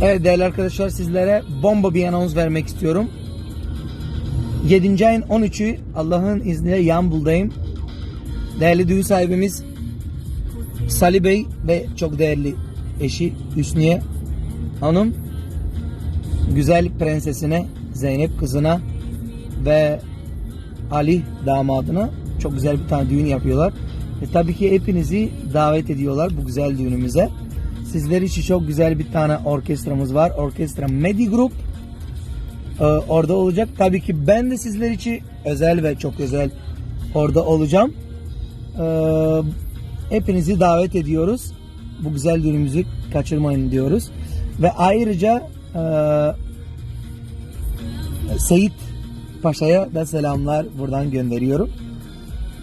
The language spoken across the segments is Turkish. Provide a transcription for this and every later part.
Evet değerli arkadaşlar sizlere bomba bir anons vermek istiyorum. 7. ayın 13'ü Allah'ın izniyle Yambul'dayım. Değerli düğün sahibimiz Salih Bey ve çok değerli eşi Hüsniye Hanım güzel prensesine Zeynep kızına ve Ali damadına çok güzel bir tane düğün yapıyorlar. Ve tabii ki hepinizi davet ediyorlar bu güzel düğünümüze. Sizler için çok güzel bir tane orkestramız var. Orkestra Medi Group. Ee, orada olacak. Tabii ki ben de sizler için özel ve çok özel orada olacağım. Ee, hepinizi davet ediyoruz. Bu güzel düğünümüzü kaçırmayın diyoruz. Ve ayrıca e, Seyit Paşa'ya da selamlar buradan gönderiyorum.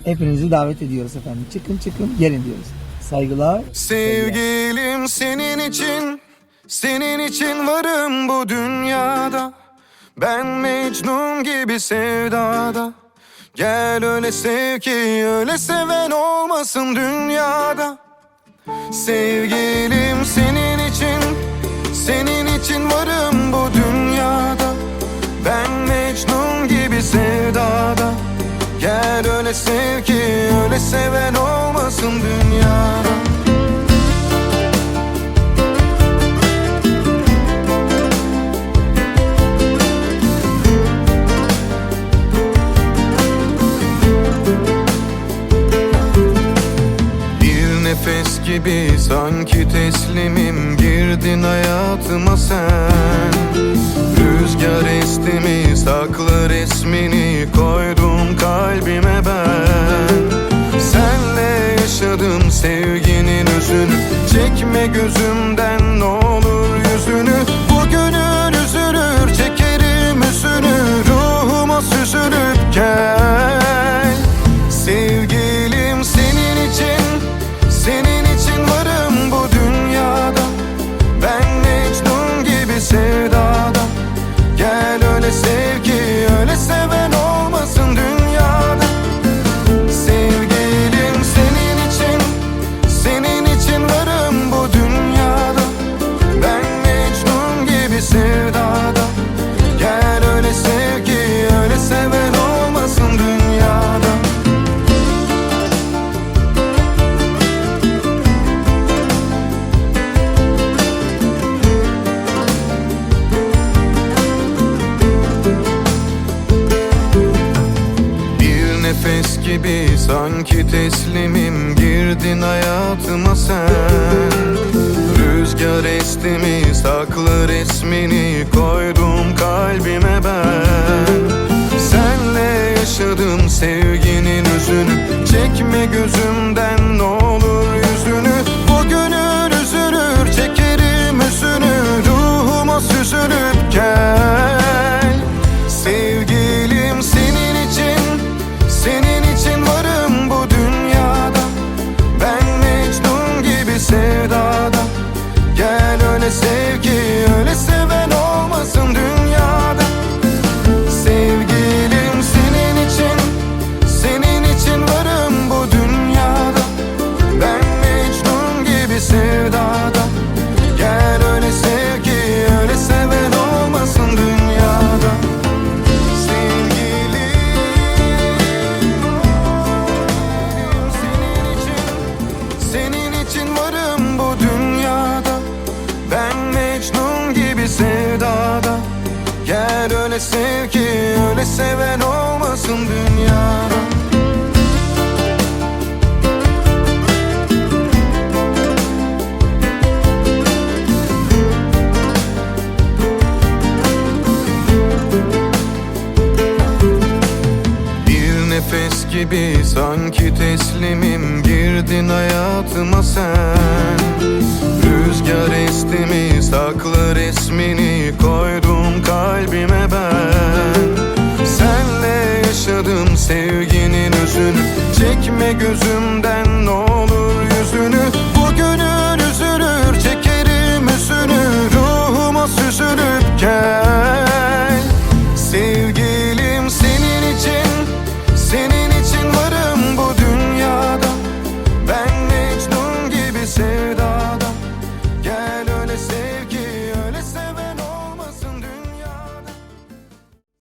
Hepinizi davet ediyoruz efendim. Çıkın çıkın gelin diyoruz. Saygılar. Sevgilim senin için Senin için varım bu dünyada. Ben Mecnun gibi sevdada. Gel öyle sev ki öyle seven olmasın dünyada. Sevgilim senin için Senin için varım bu dünyada. Ben Mecnun gibi sevdada. Gel öyle sev ki öyle seven olmasın dünyada gibi sanki teslimim girdin hayatıma sen Nefes gibi sanki teslimim. Girdin hayatıma sen. Rüzgar esti mi saklı resmini koydum kalbime ben. Senle yaşadım sevginin özünü Çekme gözümden Gel sevdada. Gel öyle sev ki öyle seven olmasın dünyada. Bir nefes gibi sanki teslimim. Girdin hayatıma sen resmini koydum kalbime ben. Senle yaşadım sevginin özünü. Çekme gözümden o